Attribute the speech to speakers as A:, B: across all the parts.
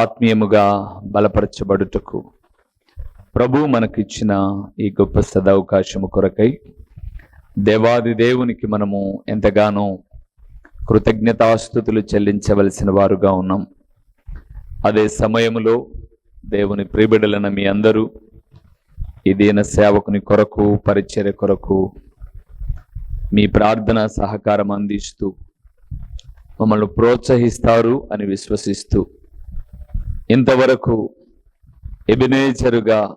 A: ఆత్మీయముగా బలపరచబడుటకు. ప్రభు మనకిచ్చిన ఈ గొప్ప సదవకాశము కొరకై దేవాది దేవునికి మనము ఎంతగానో కృతజ్ఞతాస్థుతులు చెల్లించవలసిన వారుగా ఉన్నాం. అదే సమయములో దేవుని ప్రిబిడలన మీ అందరూ ఈ దీన సేవకుని కొరకు పరిచర్య కొరకు మీ ప్రార్థన సహకారం అందిస్తూ మమ్మల్ని ప్రోత్సహిస్తారు అని విశ్వసిస్తూ ఇంతవరకు ఎబినేచరుగా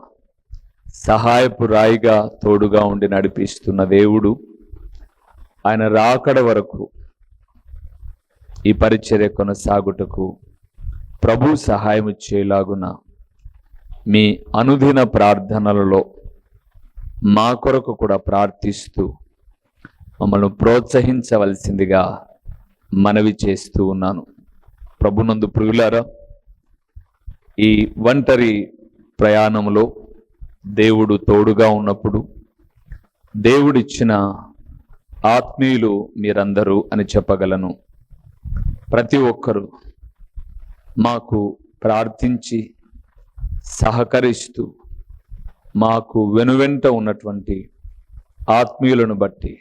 A: సహాయపు రాయిగా తోడుగా ఉండి నడిపిస్తున్న దేవుడు ఆయన రాకడ వరకు ఈ పరిచర్య కొనసాగుటకు ప్రభు సహాయం ఇచ్చేలాగున మీ అనుదిన ప్రార్థనలలో మా కొరకు కూడా ప్రార్థిస్తూ మమ్మల్ని ప్రోత్సహించవలసిందిగా మనవి చేస్తూ ఉన్నాను. ప్రభునందు ప్రియులారా ఈ ఒంటరి ప్రయాణంలో దేవుడు తోడుగా ఉన్నప్పుడు దేవుడిచ్చిన ఆత్మీయులు మీరందరూ అని చెప్పగలను. ప్రతి ఒక్కరూ మాకు ప్రార్థించి సహకరిస్తూ మాకు వెనువెంట ఉన్నటువంటి ఆత్మీయులను బట్టి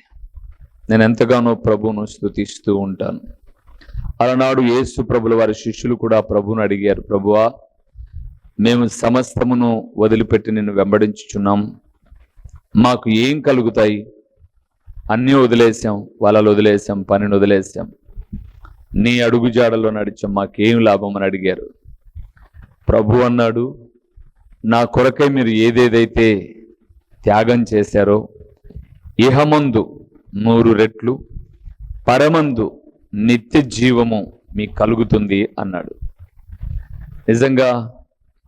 A: నేను ఎంతగానో ప్రభువును స్తుతిస్తూ ఉంటాను. అలనాడు యేసు ప్రభుల వారి శిష్యులు కూడా ప్రభువును అడిగారు ప్రభువా మేము సమస్తమును వదిలిపెట్టి నిన్ను వెంబడించుచున్నాం. మాకు ఏం కలుగుతాయి? అన్నీ వదిలేసాం వలలు వదిలేసాం పనిని వదిలేసాం నీ అడుగుజాడలో నడిచాం మాకేం లాభం అని అడిగారు. ప్రభు అన్నాడు నా కొరకై మీరు ఏదేదైతే త్యాగం చేశారో ఇహమందు నూరు రెట్లు పరమందు నిత్య జీవము మీకు కలుగుతుంది అన్నాడు. నిజంగా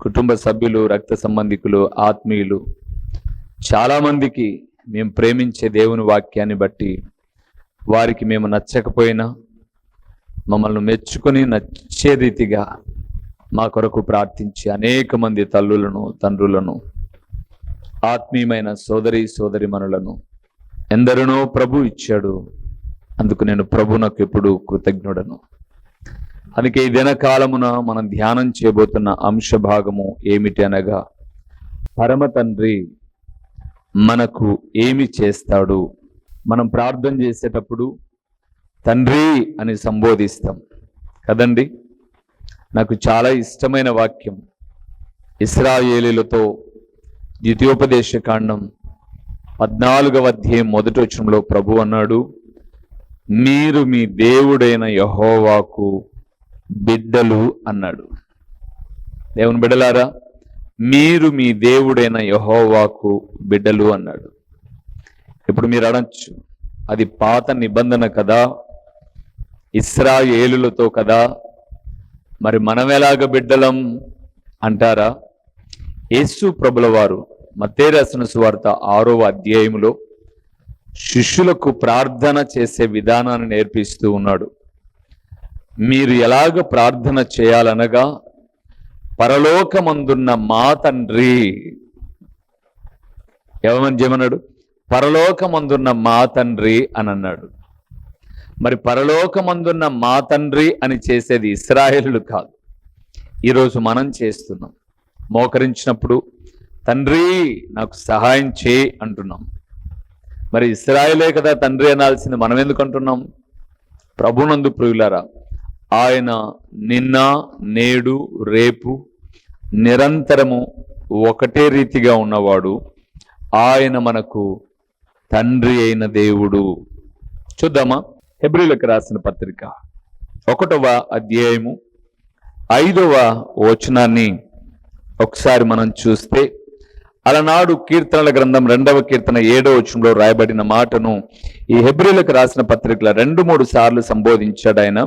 A: కుటుంబ సభ్యులు రక్త సంబంధికులు ఆత్మీయులు చాలామందికి మేము ప్రేమించే దేవుని వాక్యాన్ని బట్టి వారికి మేము నచ్చకపోయినా మమ్మల్ని మెచ్చుకొని నచ్చే రీతిగా మా కొరకు ప్రార్థించి అనేక మంది తల్లులను తండ్రులను ఆత్మీయమైన సోదరి సోదరిమణులను ఎందరినో ప్రభు ఇచ్చాడు. అందుకు నేను ప్రభునకు ఎప్పుడు కృతజ్ఞుడను. అందుకే ఈ దినకాలమున మనం ధ్యానం చేయబోతున్న అంశ భాగము ఏమిటి అనగా పరమ తండ్రి మనకు ఏమి చేస్తాడు? మనం ప్రార్థన చేసేటప్పుడు తండ్రి అని సంబోధిస్తాం. కదండి? నాకు చాలా ఇష్టమైన వాక్యం. ఇస్రాయేలీలతో ద్వితీయోపదేశ కాండం పద్నాలుగవ అధ్యాయం మొదటి వచ్చంలో ప్రభు అన్నాడు మీరు మీ దేవుడైన యహోవాకు బిడ్డలు అన్నాడు. దేవుని బిడ్డలారా మీరు మీ దేవుడైన యహోవాకు బిడ్డలు అన్నాడు. ఇప్పుడు మీరు అనొచ్చు అది పాత నిబంధన కదా? ఇస్రాయేలులతో కదా? మరి మనం ఎలాగ బిడ్డలం అంటారా? యేసు ప్రభుల వారు మత్తేరసన సువార్త ఆరో అధ్యాయములో శిష్యులకు ప్రార్థన చేసే విధానాన్ని నేర్పిస్తూ ఉన్నాడు. మీరు ఎలాగ ప్రార్థన చేయాలనగా పరలోకమందున్న మా తండ్రి ఏమని చేయమన్నాడు? పరలోకమందున్న మా తండ్రి అని అన్నాడు. మరి పరలోకమందున్న మా తండ్రి అని చేసేది ఇస్రాయేలు కాదు. ఈరోజు మనం చేస్తున్నాం. మోకరించినప్పుడు తండ్రి నాకు సహాయం చేయి అంటున్నాం. మరి ఇస్రాయలే కదా తండ్రి అనాల్సింది మనం ఎందుకు అంటున్నాం? ప్రభునందు ప్రియులారా ఆయన నిన్న నేడు రేపు నిరంతరము ఒకటే రీతిగా ఉన్నవాడు. ఆయన మనకు తండ్రి అయిన దేవుడు. చూద్దామా? హెబ్రిలకు రాసిన పత్రిక ఒకటవ అధ్యాయము ఐదవ వచనాన్ని ఒకసారి మనం చూస్తే అలనాడు కీర్తనల గ్రంథం రెండవ కీర్తన ఏడవ వచనంలో రాయబడిన మాటను ఈ హెబ్రిలకు రాసిన పత్రికల రెండు మూడు సార్లు సంబోధించాడు ఆయన.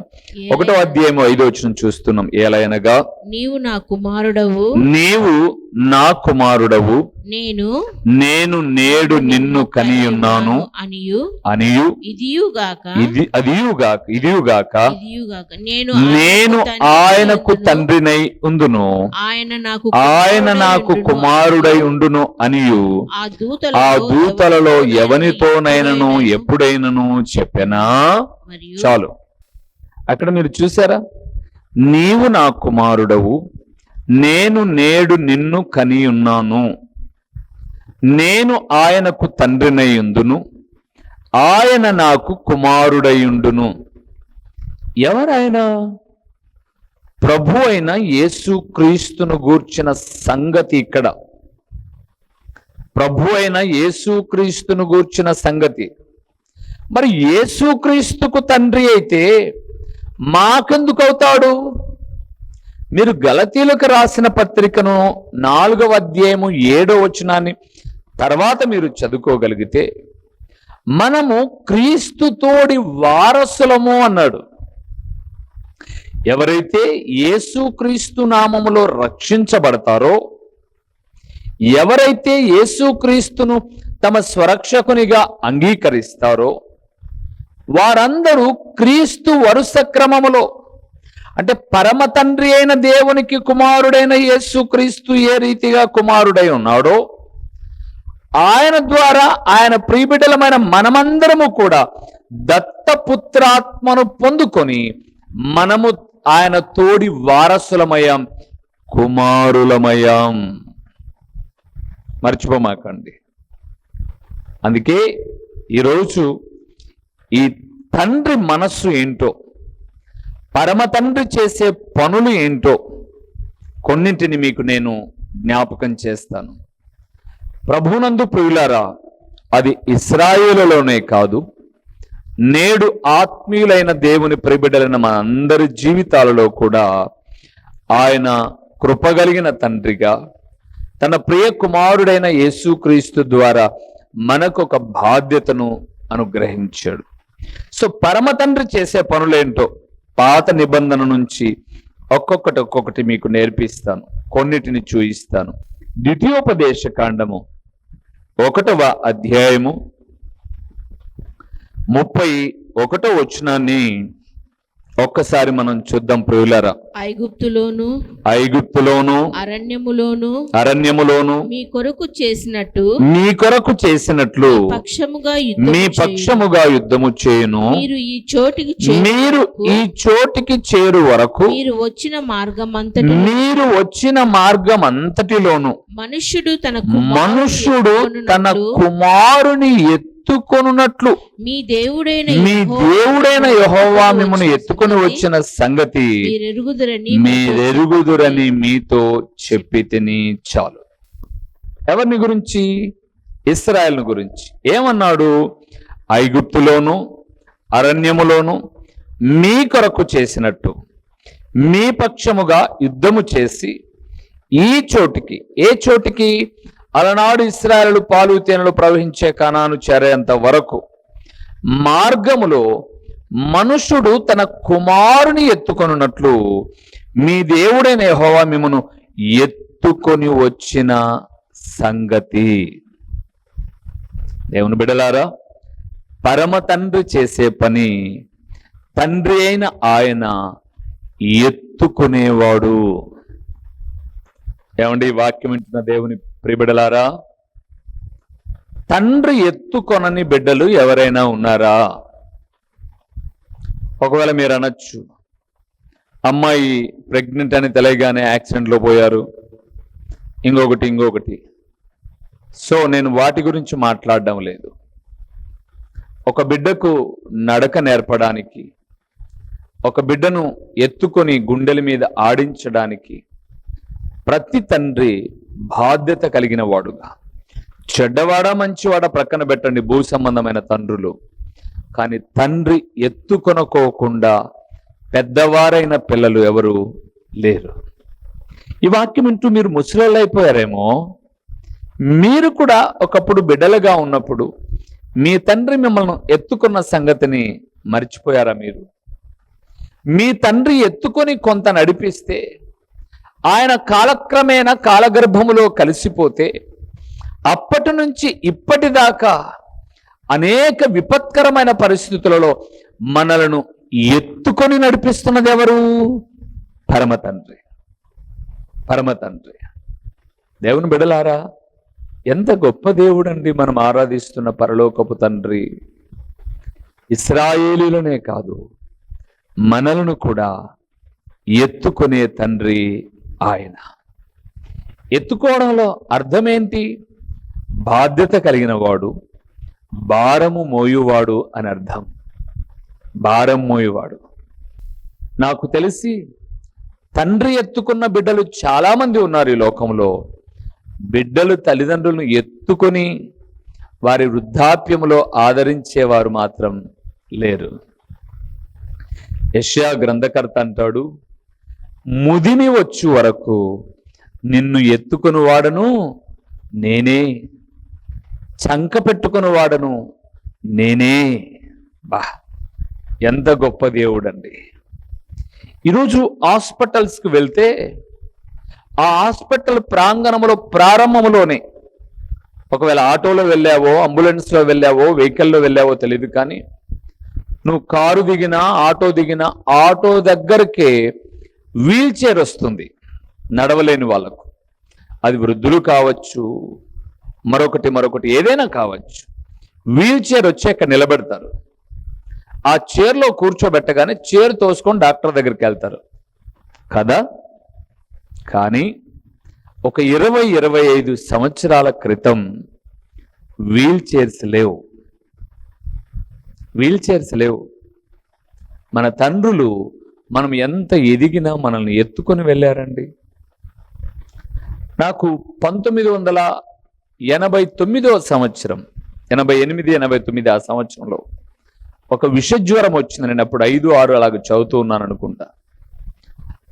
A: ఒకటో అధ్యాయం ఐదో వచ్చిన చూస్తున్నాం. ఏలయనగా
B: నీవు నా కుమారుడవు.
A: నీవు నా కుమారుడవు.
B: నేను
A: నేను నేడు నిన్ను కనియున్నాను
B: అనియు.
A: అనియు.
B: ఇదియుగాక
A: ఇది అదియుగాక ఇదియుగాక
B: ఇదియుగాక నేను
A: నేను ఆయనకు తండ్రినై ఉందును
B: ఆయన నాకు
A: ఆయన
B: కుమారుడై
A: నాకు
B: ఉండును.
A: కుమారుడై ఉండును అనియు.
B: ఆ దూతలలో
A: ఆ దూతలలో ఎవనితోనైనను
B: ఎప్పుడైనను
A: చెప్పెనా? చాలు. అక్కడ మీరు చూసారా నీవు నా కుమారుడవు. నేను నేడు నిన్ను కనియున్నాను. నేను ఆయనకు తండ్రినయుందును ఆయన నాకు కుమారుడయుండును. ఎవరాయన? ప్రభు అయిన యేసు క్రీస్తును గూర్చిన సంగతి ఇక్కడ. ప్రభు అయిన యేసు క్రీస్తును గూర్చిన సంగతి. మరి యేసుక్రీస్తుకు తండ్రి అయితే మాకెందుకు అవుతాడు? మీరు గలతీలకు రాసిన పత్రికను నాలుగవ అధ్యాయము ఏడో వచనాన్ని తర్వాత మీరు చదువుకోగలిగితే మనము క్రీస్తుతోడి వారసులము అన్నాడు. ఎవరైతే యేసుక్రీస్తు నామములో రక్షించబడతారో ఎవరైతే యేసుక్రీస్తును తమ స్వరక్షకునిగా అంగీకరిస్తారో వారందరూ క్రీస్తు వరుస క్రమములో అంటే పరమ తండ్రి అయిన దేవునికి కుమారుడైన యేసు క్రీస్తు ఏ రీతిగా కుమారుడై ఉన్నాడో ఆయన ద్వారా ఆయన ప్రియబిడ్డలమైన మనమందరము కూడా దత్తపుత్రాత్మను పొందుకొని మనము ఆయన తోడి వారసులమయ్యాం కుమారులమయ్యాం. మర్చిపోమాకండి. అందుకే ఈరోజు ఈ తండ్రి మనస్సు ఏంటో పరమ తండ్రి చేసే పనులు ఏంటో కొన్నింటిని మీకు నేను జ్ఞాపకం చేస్తాను. ప్రభునందు ప్రియులారా అది ఇస్రాయేలులోనే కాదు నేడు ఆత్మీయులైన దేవుని ప్రిబిడలైన మన అందరి జీవితాలలో కూడా ఆయన కృపగలిగిన తండ్రిగా తన ప్రియ కుమారుడైన యేసుక్రీస్తు ద్వారా మనకు ఒక బాధ్యతను అనుగ్రహించాడు. సో పరమ తండ్రి చేసే పనులేంటో పాత నిబంధన నుంచి ఒక్కొక్కటి ఒక్కొక్కటి మీకు నేర్పిస్తాను. కొన్నిటిని చూయిస్తాను. ద్వితీయోపదేశ కాండము ఒకటవ అధ్యాయము ముప్పై ఒకటో వచనాన్ని ఒక్కసారి మనం చూద్దాం ప్రియులరా
B: ఐగుప్తులోను
A: ఐగుప్తులోను
B: అరణ్యములోను
A: అరణ్యములోను
B: మీ కొరకు చేసినట్టు
A: మీ కొరకు చేసినట్లు
B: పక్షముగా
A: మీ. పక్షముగా యుద్ధము చేయును
B: మీరు ఈ చోటికి చేరు
A: మీరు ఈ చోటికి చేరు వరకు
B: మీరు వచ్చిన మార్గం అంతటి
A: మీరు వచ్చిన మార్గం అంతటిలోను
B: మనుష్యుడు తన
A: మనుష్యుడు తన
B: కుమారుని
A: కుమారుని ఎత్తుకొనున్నట్లు.
B: మీ దేవుడైన
A: మీ దేవుడైన యెహోవా మిమ్మల్ని ఎత్తుకొని వచ్చిన సంగతి
B: మీరెరుగుదురని
A: మీరెరుగుదురని మీతో చెప్పి తిని చాలు. ఎవరిని గురించి? ఇస్రాయల్ని గురించి. ఏమన్నాడు? ఐగుప్తులోను అరణ్యములోను మీ కొరకు చేసినట్టు. మీ పక్షముగా యుద్ధము చేసి ఈ చోటికి ఏ చోటికి? అలనాడు ఇస్రాయలు పాలు తేనెలు ప్రవహించే కణాను చేరేంత వరకు మార్గములో మనుషుడు తన కుమారుని ఎత్తుకొనున్నట్లు మీ దేవుడైన హోవా మిమ్మను ఎత్తుకొని వచ్చిన సంగతి. దేవుని బిడలారా పరమ తండ్రి చేసే పని తండ్రి అయిన ఆయన ఎత్తుకునేవాడు. ఏమండి ఈ వాక్యం వింటున్న దేవుని ప్రిబిడలారా తండ్రి ఎత్తుకొనని బిడ్డలు ఎవరైనా ఉన్నారా? ఒకవేళ మీరు అనొచ్చు అమ్మాయి ప్రెగ్నెంట్ అని తెలియగానే యాక్సిడెంట్లో పోయారు ఇంకొకటి ఇంకొకటి. సో నేను వాటి గురించి మాట్లాడడం లేదు. ఒక బిడ్డకు నడక నేర్పడానికి ఒక బిడ్డను ఎత్తుకొని గుండెల మీద ఆడించడానికి ప్రతి తండ్రి బాధ్యత కలిగిన వాడుగా. చెడ్డవాడా మంచివాడా ప్రక్కన పెట్టండి భూ సంబంధమైన తండ్రులు. కానీ తండ్రి ఎత్తుకొనుకోకుండా పెద్దవారైన పిల్లలు ఎవరు లేరు. ఈ వాక్యం వింటూ మీరు ముసలైపోయారేమో అయిపోయారేమో మీరు కూడా ఒకప్పుడు బిడ్డలుగా ఉన్నప్పుడు మీ తండ్రి మిమ్మల్ని ఎత్తుకున్న సంగతిని మర్చిపోయారా మీరు? మీ తండ్రి ఎత్తుకొని కొంత నడిపిస్తే ఆయన కాలక్రమేణా కాలగర్భములో కలిసిపోతే అప్పటి నుంచి ఇప్పటిదాకా అనేక విపత్కరమైన పరిస్థితులలో మనలను ఎత్తుకొని నడిపిస్తున్నది ఎవరు? పరమ తండ్రి. పరమ తండ్రి. దేవుని బిడలారా ఎంత గొప్ప దేవుడండి మనం ఆరాధిస్తున్న పరలోకపు తండ్రి. ఇస్రాయేలీలనే కాదు మనలను కూడా ఎత్తుకునే తండ్రి ఆయన. ఎత్తుకోవడంలో అర్థమేంటి? బాధ్యత కలిగిన వాడు భారము మోయువాడు అని అర్థం. భారం మోయువాడు. నాకు తెలిసి తండ్రి ఎత్తుకున్న బిడ్డలు చాలామంది ఉన్నారు ఈ లోకంలో. బిడ్డలు తల్లిదండ్రులను ఎత్తుకొని వారి వృద్ధాప్యములో ఆదరించేవారు మాత్రం లేరు. యష్యా గ్రంథకర్త అంటాడు ముదిమి వచ్చు వరకు నిన్ను ఎత్తుకుని వాడను నేనే. చంక పెట్టుకుని వాడను నేనే. బా ఎంత గొప్ప దేవుడండి. ఈరోజు హాస్పిటల్స్కి వెళ్తే ఆ హాస్పిటల్ ప్రాంగణంలో ప్రారంభంలోనే ఒకవేళ ఆటోలో వెళ్ళావో అంబులెన్స్లో వెళ్ళావో వెహికల్లో వెళ్ళావో తెలియదు కానీ నువ్వు కారు దిగినా ఆటో దిగినా ఆటో దగ్గరకే వీల్ చైర్ వస్తుంది. నడవలేని వాళ్ళకు. అది వృద్ధులు కావచ్చు మరొకటి మరొకటి ఏదైనా కావచ్చు. వీల్ చైర్ వచ్చాక నిలబెడతారు. ఆ చైర్లో కూర్చోబెట్టగానే చైర్ తోసుకొని డాక్టర్ దగ్గరికి వెళ్తారు. కదా? కానీ ఒక ఇరవై ఇరవై ఐదు సంవత్సరాల క్రితం వీల్ చైర్స్ లేవు. వీల్ చైర్స్ లేవు. మన తండ్రులు మనం ఎంత ఎదిగినా మనల్ని ఎత్తుకొని వెళ్ళారండి. నాకు పంతొమ్మిది వందల ఎనభై తొమ్మిదవ సంవత్సరం ఎనభై ఎనిమిది ఎనభై తొమ్మిది ఆ సంవత్సరంలో ఒక విషజ్వరం వచ్చింది. నేను అప్పుడు ఐదు ఆరు అలాగ చదువుతూ ఉన్నాను అనుకుంటా.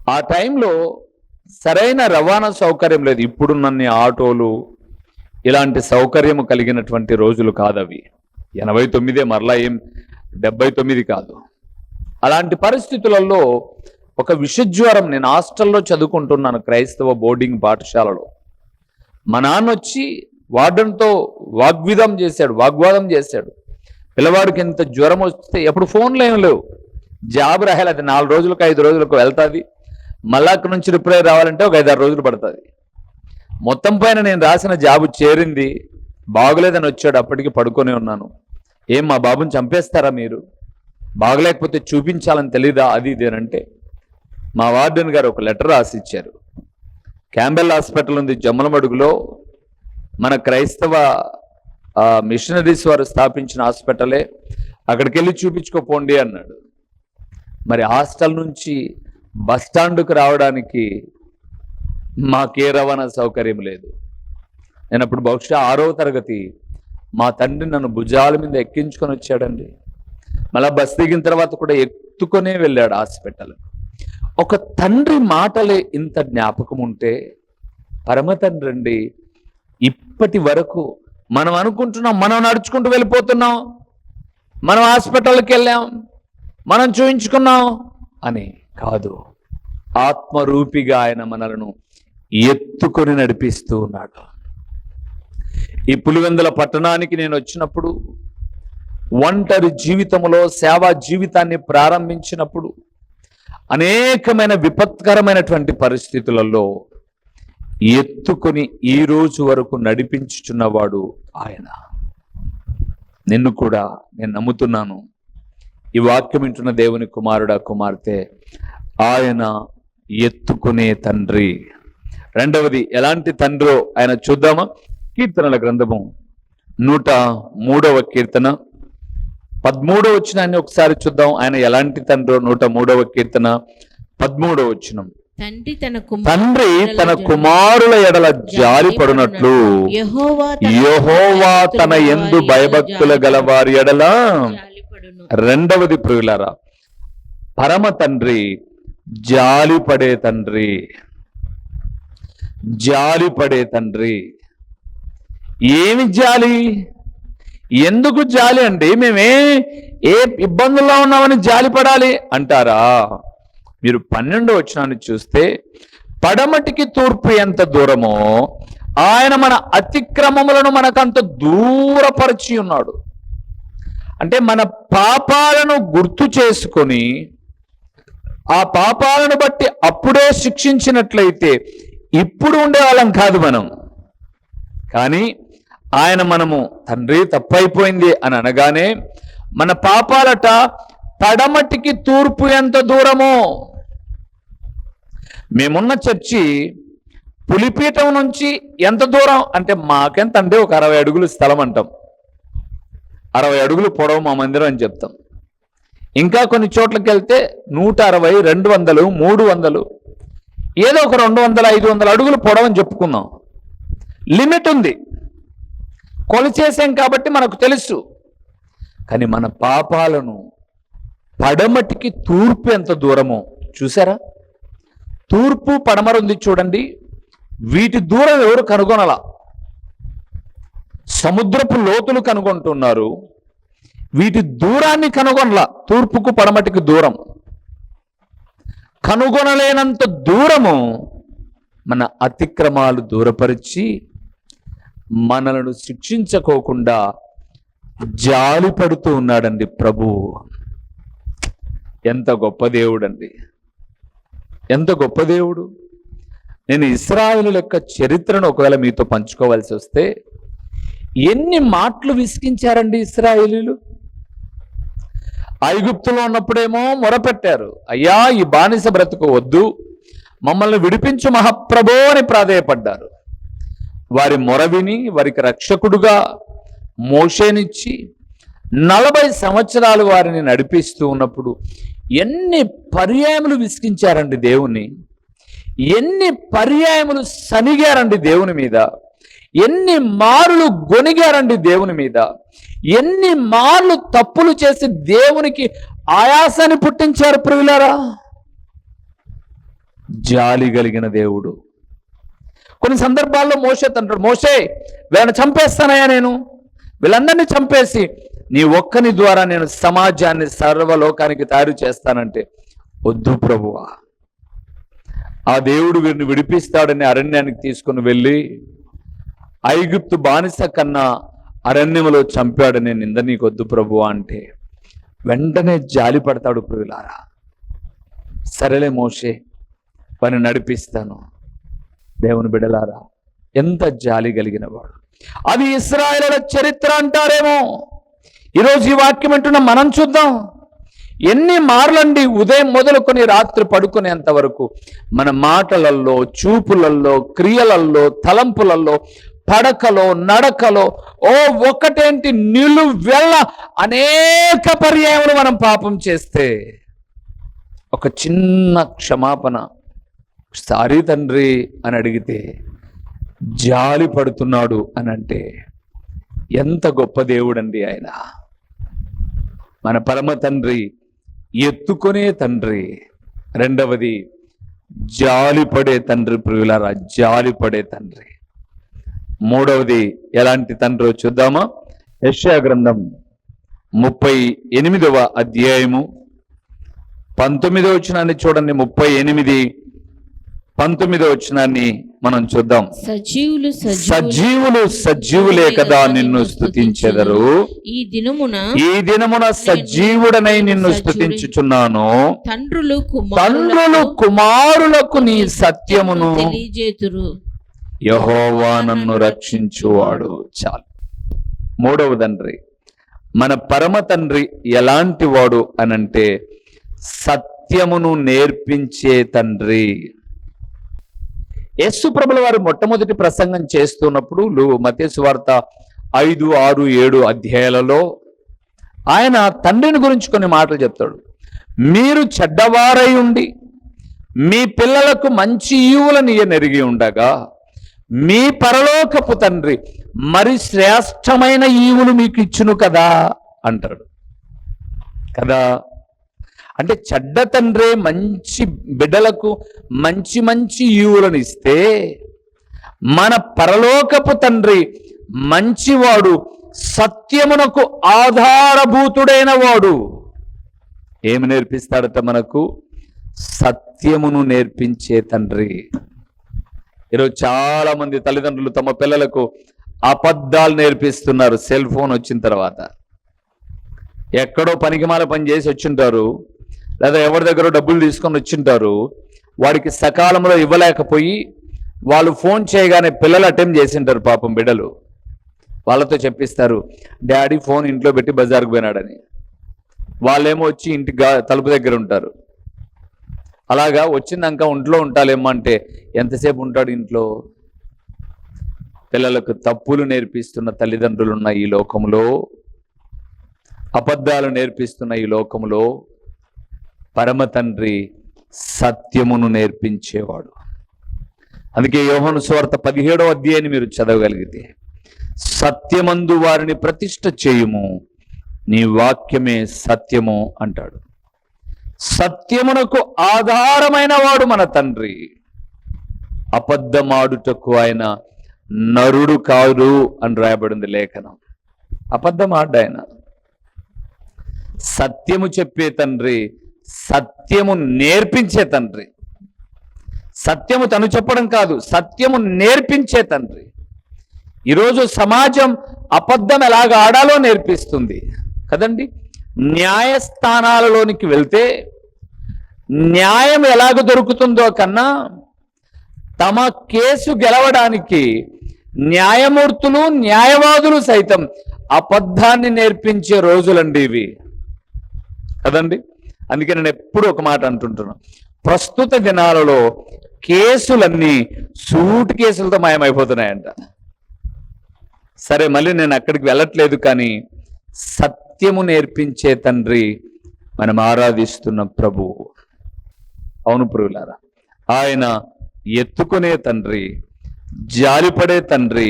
A: ఆ టైంలో సరైన రవాణా సౌకర్యం లేదు. ఇప్పుడున్నన్ని ఆటోలు ఇలాంటి సౌకర్యం కలిగినటువంటి రోజులు కాదవి. ఎనభై తొమ్మిదే మరలా ఏం డెబ్బై తొమ్మిది కాదు. అలాంటి పరిస్థితులలో ఒక విషజ్వరం నేను హాస్టల్లో చదువుకుంటున్నాను క్రైస్తవ బోర్డింగ్ పాఠశాలలో. మా నాన్న వచ్చి వార్డన్తో వాగ్విదం చేశాడు వాగ్వాదం చేశాడు. పిల్లవాడికి ఇంత జ్వరం వస్తే ఎప్పుడు ఫోన్లు ఏం లేవు. జాబ్ రాయాలి అది నాలుగు రోజులకు ఐదు రోజులకు వెళ్తుంది. మళ్ళా అక్కడి నుంచి రిప్లై రావాలంటే ఒక ఐదారు రోజులు పడుతుంది. మొత్తం పైన నేను రాసిన జాబు చేరింది. బాగులేదని వచ్చాడు అప్పటికి పడుకొని ఉన్నాను. ఏం మా బాబుని చంపేస్తారా మీరు? బాగలేకపోతే చూపించాలని తెలీదా? అది ఇదేనంటే మా వార్డెన్ గారు ఒక లెటర్ రాసి ఇచ్చారు క్యాంబెల్ హాస్పిటల్ ఉంది జమ్మలమడుగులో. మన క్రైస్తవ మిషనరీస్ వారు స్థాపించిన హాస్పిటలే. అక్కడికి వెళ్ళి చూపించుకోపోండి అన్నాడు. మరి హాస్టల్ నుంచి బస్ స్టాండ్కు రావడానికి మాకే రవాణా సౌకర్యం లేదు. నేను అప్పుడు బహుశా ఆరో తరగతి మా తండ్రి నన్ను భుజాల మీద ఎక్కించుకొని వచ్చాడండి. మళ్ళా బస్ దిగిన తర్వాత కూడా ఎత్తుకొనే వెళ్ళాడు హాస్పిటల్ ఒక తండ్రి మాటలే ఇంత జ్ఞాపకం ఉంటే పరమ తండ్రి అండి ఇప్పటి వరకు మనం అనుకుంటున్నాం మనం నడుచుకుంటూ వెళ్ళిపోతున్నాం మనం హాస్పిటల్కి వెళ్ళాం మనం చూయించుకున్నాం అని కాదు. ఆత్మరూపిగా ఆయన మనలను ఎత్తుకొని నడిపిస్తూ ఉన్నాడు. ఈ పులివెందుల పట్టణానికి నేను వచ్చినప్పుడు ఒంటరి జీవితంలో సేవా జీవితాన్ని ప్రారంభించినప్పుడు అనేకమైన విపత్కరమైనటువంటి పరిస్థితులలో ఎత్తుకొని ఈ రోజు వరకు నడిపించుచున్నవాడు ఆయన. నిన్ను కూడా నేను నమ్ముతున్నాను. ఈ వాక్యం వింటున్న దేవుని కుమారుడా కుమార్తె ఆయన ఎత్తుకునే తండ్రి. రెండవది ఎలాంటి తండ్రో ఆయన చూద్దామా? కీర్తనల గ్రంథము నూట మూడవ కీర్తన. పదమూడవ వచ్చినాన్ని ఒకసారి చూద్దాం. ఆయన ఎలాంటి తండ్రో? నూట మూడవ కీర్తన పదమూడవ వచ్చినం
B: తండ్రి తన
A: తండ్రి తన కుమారుల ఎడల జాలి పడునట్లు.
B: యెహోవా
A: తన ఎందు భయభక్తుల గల వారి ఎడల రెండవది ప్రియులారా పరమ తండ్రి జాలి పడే తండ్రి. జాలి పడే తండ్రి. ఏమి జాలి? ఎందుకు జాలి అండి? మేమే ఏ ఇబ్బందుల్లో ఉన్నామని జాలి పడాలి అంటారా? మీరు పన్నెండు వచ్చినాన్ని చూస్తే పడమటికి తూర్పు ఎంత దూరమో ఆయన మన అతిక్రమములను మనకంత దూరపరిచి ఉన్నాడు. అంటే మన పాపాలను గుర్తు చేసుకొని ఆ పాపాలను బట్టి అప్పుడే శిక్షించినట్లయితే ఇప్పుడు ఉండేవాళ్ళం కాదు మనం. కానీ ఆయన మనము తండ్రి తప్పైపోయింది అని అనగానే మన పాపాలట పడమటికి తూర్పు ఎంత దూరమో. మేమున్న చర్చి పులిపీఠం నుంచి ఎంత దూరం? అంటే మాకెంత అంటే ఒక అరవై అడుగులు స్థలం అంటాం. అరవై అడుగులు పొడవు మా మందిరం అని చెప్తాం. ఇంకా కొన్ని చోట్లకి వెళ్తే నూట అరవై రెండు వందలు మూడు వందలు ఏదో ఒక రెండు వందల ఐదు వందల అడుగులు పొడవని చెప్పుకుందాం. లిమిట్ ఉంది. కొలిచేసాం కాబట్టి మనకు తెలుసు. కానీ మన పాపాలను పడమటికి తూర్పు ఎంత దూరమో చూసారా? తూర్పు పడమర ఉంది చూడండి. వీటి దూరం ఎవరు కనుగొనలా? సముద్రపు లోతులు కనుగొంటున్నారు. వీటి దూరాన్ని కనుగొనలా. తూర్పుకు పడమటికి దూరం. కనుగొనలేనంత దూరము మన అతిక్రమాలు దూరపరిచి మనలను శిక్షించకోకుండా జాలి పడుతూ ఉన్నాడండి ప్రభువు ఎంత గొప్ప దేవుడండి. ఎంత గొప్ప దేవుడు. నేను ఇస్రాయేలు యొక్క చరిత్రను ఒకవేళ మీతో పంచుకోవాల్సి వస్తే ఎన్ని మాటలు విసిగించారండి ఇస్రాయేలీలు? ఐగుప్తులో ఉన్నప్పుడేమో మొరపెట్టారు. అయ్యా ఈ బానిస బ్రతుకు వద్దు. మమ్మల్ని విడిపించు మహాప్రభో అని ప్రాధేయపడ్డారు. వారి మొరవిని వారికి రక్షకుడుగా మోషేనిచ్చి నలభై సంవత్సరాలు వారిని నడిపిస్తూ ఉన్నప్పుడు ఎన్ని పర్యాయములు విసిగించారండి దేవుణ్ణి? ఎన్ని పర్యాయములు సనిగారండి దేవుని మీద? ఎన్ని మారులు గొనిగారండి దేవుని మీద? ఎన్ని మార్లు తప్పులు చేసి దేవునికి ఆయాసాన్ని పుట్టించారు ప్రియులారా? జాలి కలిగిన దేవుడు. కొన్ని సందర్భాల్లో మోసే తంటాడు మోసే వీళ్ళని చంపేస్తానయ్యా నేను. వీళ్ళందరినీ చంపేసి నీ ఒక్కని ద్వారా నేను సమాజాన్ని సర్వలోకానికి తయారు చేస్తానంటే వద్దు ప్రభువా. ఆ దేవుడు వీరిని విడిపిస్తాడని అరణ్యానికి తీసుకుని వెళ్ళి ఐగుప్తు బానిస కన్నా అరణ్యములో చంపాడని నింద నీకొద్దు ప్రభు అంటే వెంటనే జాలి పడతాడు ప్రియులారా. సరేలే మోషే వారిని నడిపిస్తాను. దేవుని బిడలారా ఎంత జాలి కలిగిన వాడు. అది ఇస్రాయల చరిత్ర అంటారేమో. ఈరోజు ఈ వాక్యం అంటున్న మనం చూద్దాం. ఎన్ని మార్లండి ఉదయం మొదలుకొని రాత్రి పడుకునేంత వరకు మన మాటలల్లో చూపులలో క్రియలల్లో తలంపులల్లో పడకలో నడకలో ఓ ఒకటేంటి నిలువెళ్ళ అనేక పర్యాయములు మనం పాపం చేస్తే ఒక చిన్న క్షమాపణ సారీ తండ్రి అని అడిగితే జాలి పడుతున్నాడు అని అంటే ఎంత గొప్ప దేవుడండి ఆయన. మన పరమ తండ్రి ఎత్తుకునే తండ్రి. రెండవది జాలిపడే తండ్రి ప్రియులారా జాలిపడే తండ్రి. మూడవది ఎలాంటి తండ్రో చూద్దామా? యశ్యా గ్రంథం ముప్పై ఎనిమిదవ అధ్యాయము. పంతొమ్మిదవ వచనాన్ని చూడండి ముప్పై ఎనిమిది. పంతొమ్మిదవ వచనాన్ని మనం చూద్దాం.
B: సజీవులు
A: సజీవులు సజీవులే కదా నిన్ను స్తుతించెదరు.
B: ఈ దినమున
A: ఈ దినమున సజీవుడనై నిన్ను స్తుతించుచున్నాను.
B: తండ్రులు
A: తండ్రులు కుమారులకు నీ సత్యమును
B: తెలియజేతురు.
A: యహోవా నన్ను రక్షించువాడు. చాలు. మూడవ తండ్రి మన పరమ తండ్రి ఎలాంటి వాడు అనంటే సత్యమును నేర్పించే తండ్రి యేసు ప్రభుల వారు మొట్టమొదటి ప్రసంగం చేస్తున్నప్పుడు లు- మత్తయి వార్త ఐదు ఆరు ఏడు అధ్యాయాలలో ఆయన తండ్రిని గురించి కొన్ని మాటలు చెప్తాడు. మీరు చెడ్డవారై ఉండి మీ పిల్లలకు మంచి ఈవులను నెరిగి ఉండగా మీ పరలోకపు తండ్రి మరి శ్రేష్టమైన ఈవులు మీకు ఇచ్చును కదా అంటాడు. కదా? అంటే చెడ్డ తండ్రే మంచి బిడ్డలకు మంచి మంచి ఈవులను ఇస్తే మన పరలోకపు తండ్రి మంచివాడు సత్యమునకు ఆధారభూతుడైన వాడు. ఏమి నేర్పిస్తాడట మనకు? సత్యమును నేర్పించే తండ్రి. ఈరోజు చాలా మంది తల్లిదండ్రులు తమ పిల్లలకు అబద్ధాలు నేర్పిస్తున్నారు. సెల్ ఫోన్ వచ్చిన తర్వాత. ఎక్కడో పనికిమాల పని చేసి వచ్చింటారు. లేదా ఎవరి దగ్గర డబ్బులు తీసుకొని వచ్చింటారు వాడికి సకాలంలో ఇవ్వలేకపోయి వాళ్ళు ఫోన్ చేయగానే పిల్లలు అటెంప్ట్ చేసింటారు పాపం బిడ్డలు. వాళ్ళతో చెప్పిస్తారు డాడీ ఫోన్ ఇంట్లో పెట్టి బజార్కు పోయినాడని. వాళ్ళేమో వచ్చి ఇంటి తలుపు దగ్గర ఉంటారు. అలాగా వచ్చిందాక ఒంట్లో ఉంటాలేమో అంటే ఎంతసేపు ఉంటాడు ఇంట్లో? పిల్లలకు తప్పులు నేర్పిస్తున్న తల్లిదండ్రులు ఉన్న ఈ లోకంలో అబద్ధాలు నేర్పిస్తున్న ఈ లోకంలో పరమ తండ్రి సత్యమును నేర్పించేవాడు. అందుకే యోహను స్వార్త పదిహేడో అధ్యాయాన్ని మీరు చదవగలిగితే సత్యమందు వారిని ప్రతిష్ట చేయుము నీ వాక్యమే సత్యము అంటాడు. సత్యమునకు ఆధారమైన వాడు మన తండ్రి. అబద్ధమాడుటకు ఆయన నరుడు కాదు అని రాయబడింది లేఖనం. అబద్ధమాడ్డాయన. ఆయన సత్యము చెప్పే తండ్రి సత్యము నేర్పించే తండ్రి. సత్యము తను చెప్పడం కాదు సత్యము నేర్పించే తండ్రి. ఈరోజు సమాజం అబద్ధం ఎలాగ ఆడాలో నేర్పిస్తుంది. కదండి? న్యాయస్థానాలలోనికి వెళ్తే న్యాయం ఎలాగ దొరుకుతుందో కన్నా తమ కేసు గెలవడానికి న్యాయమూర్తులు న్యాయవాదులు సైతం అబద్ధాన్ని నేర్పించే రోజులండి ఇవి. కదండి? అందుకే నేను ఎప్పుడు ఒక మాట అంటుంటున్నాను ప్రస్తుత దినాలలో కేసులన్నీ సూట్ కేసులతో మాయమైపోతున్నాయంట. సరే మళ్ళీ నేను అక్కడికి వెళ్ళట్లేదు కానీ సత్యము నేర్పించే తండ్రి మనం ఆరాధిస్తున్న ప్రభువు అవును ప్రియులారా ఆయన ఎత్తుకునే తండ్రి జాలిపడే తండ్రి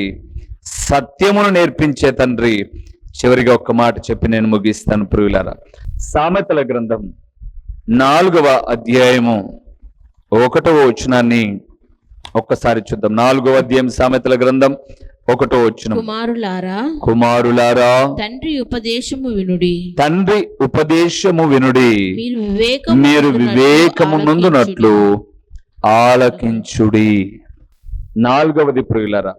A: సత్యమును నేర్పించే తండ్రి. చివరిగా ఒక్క మాట చెప్పి నేను ముగిస్తాను ప్రియులారా. సామెతల గ్రంథం నాలుగవ అధ్యాయము. ఒకటవ వచనాన్ని ఒక్కసారి చూద్దాం. నాలుగవ అధ్యాయం సామెతల గ్రంథం ఒకటో వచనం.
B: కుమారులారా
A: కుమారులారా
B: తండ్రి ఉపదేశము వినుడి.
A: తండ్రి ఉపదేశము వినుడి.
B: మీరు వివేకము
A: మీరు
B: నొందునట్లు
A: వివేకము నొందునట్లు
B: ఆలకించుడి.
A: ఆలకించుడి. నాలుగవది ప్రియులరా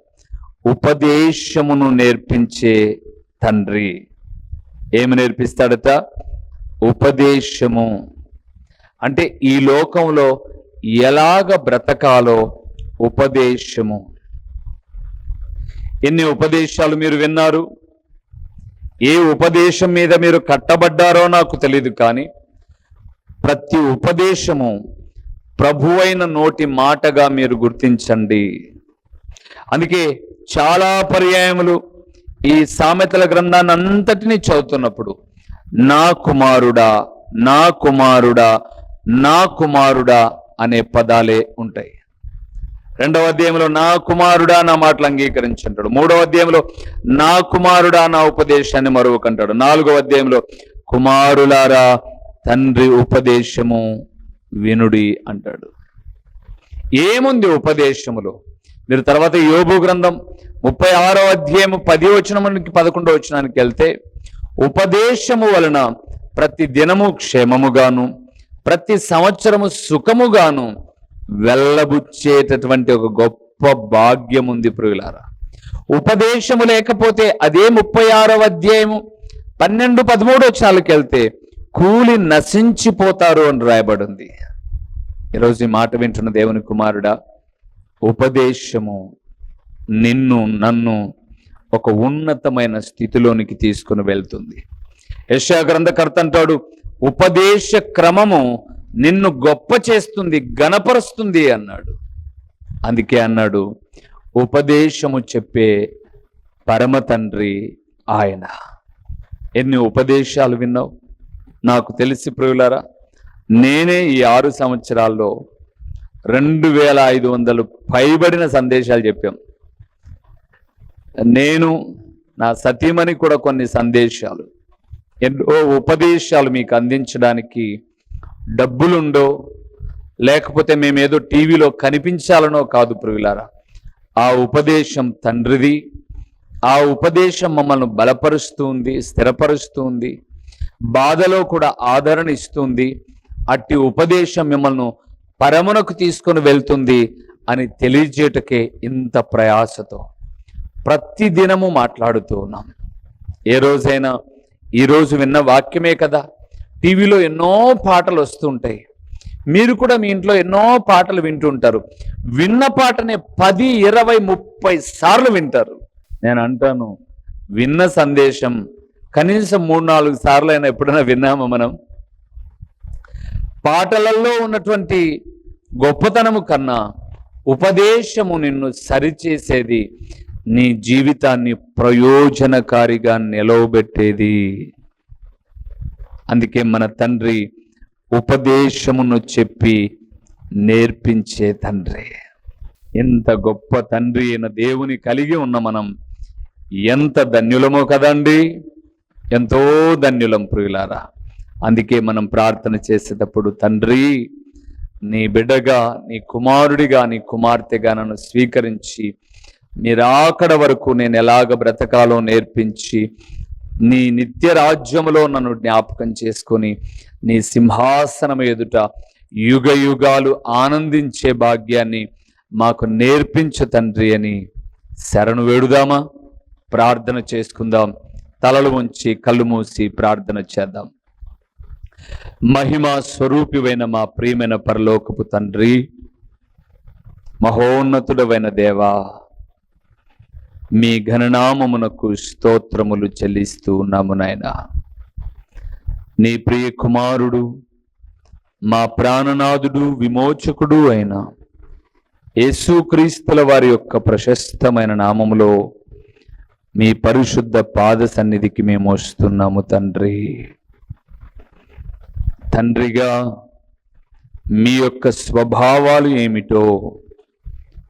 A: ఉపదేశమును నేర్పించే తండ్రి. ఏమి నేర్పిస్తాడట? ఉపదేశము. అంటే ఈ లోకంలో ఎలాగ బ్రతకాలో ఉపదేశము. ఎన్ని ఉపదేశాలు మీరు విన్నారు? ఏ ఉపదేశం మీద మీరు కట్టబడ్డారో నాకు తెలియదు కానీ ప్రతి ఉపదేశము ప్రభువైన నోటి మాటగా మీరు గుర్తించండి. అందుకే చాలా పర్యాయములు ఈ సామెతల గ్రంథాన్ని అంతటినీ చదువుతున్నప్పుడు నా కుమారుడా నా కుమారుడా నా కుమారుడా అనే పదాలే ఉంటాయి. రెండవ అధ్యాయంలో నా కుమారుడా నా మాటలు అంగీకరించంటాడు. మూడవ అధ్యాయంలో నా కుమారుడా నా ఉపదేశాన్ని మరొకంటాడు నాలుగవ అధ్యాయంలో కుమారులారా తండ్రి ఉపదేశము వినుడి అంటాడు. ఏముంది ఉపదేశములో? మీరు తర్వాత యోబు గ్రంథం ముప్పై ఆరో అధ్యాయం పది వచనమునికి పదకొండో వచనానికి వెళ్తే ఉపదేశము వలన ప్రతి దినము క్షేమముగాను ప్రతి సంవత్సరము సుఖముగాను వెళ్ళబుచ్చేటటువంటి ఒక గొప్ప భాగ్యం ఉంది ప్రియులారా. ఉపదేశము లేకపోతే అదే ముప్పై ఆరవ అధ్యాయము పన్నెండు పదమూడు వచనాలకు వెళ్తే కూలి నశించిపోతారు అని రాయబడింది. ఈరోజు ఈ మాట వింటున్న దేవుని కుమారుడా ఉపదేశము నిన్ను నన్ను ఒక ఉన్నతమైన స్థితిలోనికి తీసుకుని వెళ్తుంది. యశా గ్రంథకర్త అంటాడు ఉపదేశ క్రమము నిన్ను గొప్ప చేస్తుంది గణపరుస్తుంది అన్నాడు. అందుకే అన్నాడు ఉపదేశము చెప్పే పరమ తండ్రి ఆయన. ఎన్ని ఉపదేశాలు విన్నావు? నాకు తెలిసి ప్రియులారా నేనే ఈ ఆరు సంవత్సరాల్లో రెండు వేల ఐదు వందలు పైబడిన సందేశాలు చెప్పాం. నేను నా సతీమణి కూడా కొన్ని సందేశాలు ఎన్నో ఉపదేశాలు మీకు అందించడానికి డబ్బులుండో లేకపోతే మేమేదో టీవీలో కనిపించాలనో కాదు ప్రియులారా. ఆ ఉపదేశం తండ్రిది. ఆ ఉపదేశం మమ్మల్ని బలపరుస్తుంది స్థిరపరుస్తుంది బాధలో కూడా ఆదరణ ఇస్తుంది అట్టి ఉపదేశం మిమ్మల్ని పరమునకు తీసుకొని వెళ్తుంది అని తెలియజేయటకే ఇంత ప్రయాసతో ప్రతి దినము మాట్లాడుతూ ఉన్నాం. ఏ రోజైనా ఈరోజు విన్న వాక్యమే కదా. టీవీలో ఎన్నో పాటలు వస్తుంటాయి. మీరు కూడా మీ ఇంట్లో ఎన్నో పాటలు వింటుంటారు. విన్న పాటనే పది ఇరవై ముప్పై సార్లు వింటారు. నేను అంటాను విన్న సందేశం కనీసం మూడు నాలుగు సార్లు అయినా ఎప్పుడైనా విన్నామా మనం? పాటలలో ఉన్నటువంటి గొప్పతనము కన్నా ఉపదేశము నిన్ను సరిచేసేది నీ జీవితాన్ని ప్రయోజనకారిగా నిలవబెట్టేది. అందుకే మన తండ్రి ఉపదేశమును చెప్పి నేర్పించే తండ్రి. ఎంత గొప్ప తండ్రి అయిన దేవుని కలిగి ఉన్న మనం ఎంత ధన్యులమో కదండి. ఎంతో ధన్యులం ప్రియులారా. అందుకే మనం ప్రార్థన చేసేటప్పుడు తండ్రి నీ బిడ్డగా నీ కుమారుడిగా నీ కుమార్తెగా నన్ను స్వీకరించి నిరాకడ వరకు నేను ఎలాగ బ్రతకాలో నేర్పించి నీ నిత్య రాజ్యములో నన్ను జ్ఞాపకం చేసుకొని నీ సింహాసనం ఎదుట యుగ యుగాలు ఆనందించే భాగ్యాన్ని మాకు నేర్పించు తండ్రి అని శరణు వేడుదామా? ప్రార్థన చేసుకుందాం. తలలు ఉంచి కళ్ళు మూసి ప్రార్థన చేద్దాం. మహిమ స్వరూపివైన మా ప్రియమైన పరలోకపు తండ్రి మహోన్నతుడవైన దేవా మీ ఘననామమునకు స్తోత్రములు చెల్లిస్తూ ఉన్నాము నాయన. నీ ప్రియ కుమారుడు మా ప్రాణనాథుడు విమోచకుడు అయిన యేసుక్రీస్తుల వారి యొక్క ప్రశస్తమైన నామములో మీ పరిశుద్ధ పాద సన్నిధికి మేము వస్తున్నాము తండ్రి. తండ్రిగా మీ యొక్క స్వభావాలు ఏమిటో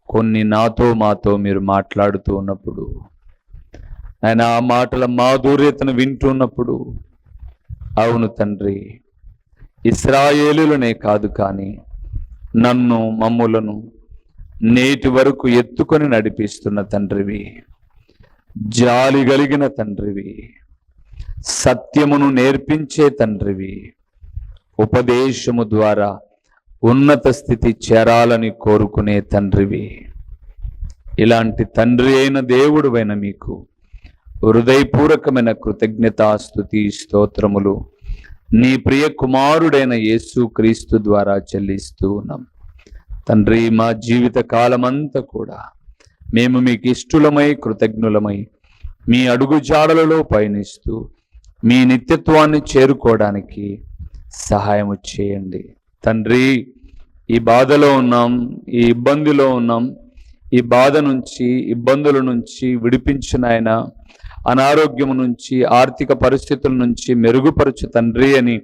A: కొన్ని నాతో మాతో మీరు మాట్లాడుతూ ఉన్నప్పుడు ఆయన ఆ మాటల మాధుర్యతను వింటున్నప్పుడు అవును తండ్రి ఇస్రాయేలులనే కాదు కానీ నన్ను మమ్ములను నేటి వరకు ఎత్తుకొని నడిపిస్తున్న తండ్రివి జాలి కలిగిన తండ్రివి సత్యమును నేర్పించే తండ్రివి ఉపదేశము ద్వారా ఉన్నత స్థితి చేరాలని కోరుకునే తండ్రివి. ఇలాంటి తండ్రి అయిన దేవుడువైన మీకు హృదయపూర్వకమైన కృతజ్ఞతాస్తుతి స్తోత్రములు నీ ప్రియ కుమారుడైన యేసు క్రీస్తు ద్వారా చెల్లిస్తూ ఉన్నాం. తండ్రి మా జీవిత కాలమంతా కూడా మేము మీకు ఇష్టలమై కృతజ్ఞులమై మీ అడుగుజాడలలో పయనిస్తూ మీ నిత్యత్వాన్ని చేరుకోవడానికి సహాయం చేయండి. తండ్రి ఈ బాధలో ఉన్నాం ఈ ఇబ్బందిలో ఉన్నాం. ఈ బాధ నుంచి ఇబ్బందుల నుంచి విడిపించిన ఆయన అనారోగ్యం నుంచి ఆర్థిక పరిస్థితుల నుంచి మెరుగుపరచు తండ్రి అని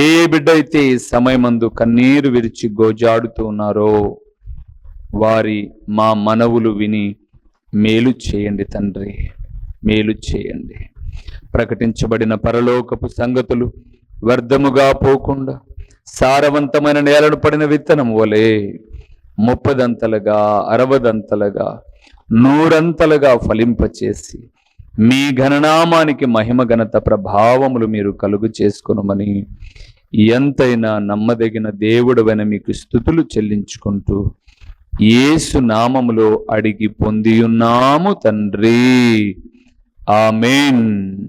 A: ఏ బిడ్డ అయితే ఈ సమయమందు కన్నీరు విరిచి గోజాడుతూ ఉన్నారో వారి మా మనవులు విని మేలు చేయండి తండ్రి మేలు చేయండి. ప్రకటించబడిన పరలోకపు సంగతులు వ్యర్థముగా పోకుండా సారవంతమైన నేలను పడిన విత్తనం వలె ముప్పదంతలుగా అరవదంతలుగా నూరంతలుగా ఫలింపచేసి మీ ఘననామానికి మహిమ ఘనత ప్రభావములు మీరు కలుగు చేసుకొనమని ఎంతైనా నమ్మదగిన దేవుడవైన మీకు స్థుతులు చెల్లించుకుంటూ ఏసు నామములో అడిగి పొందియున్నాము తండ్రి. ఆమెన్.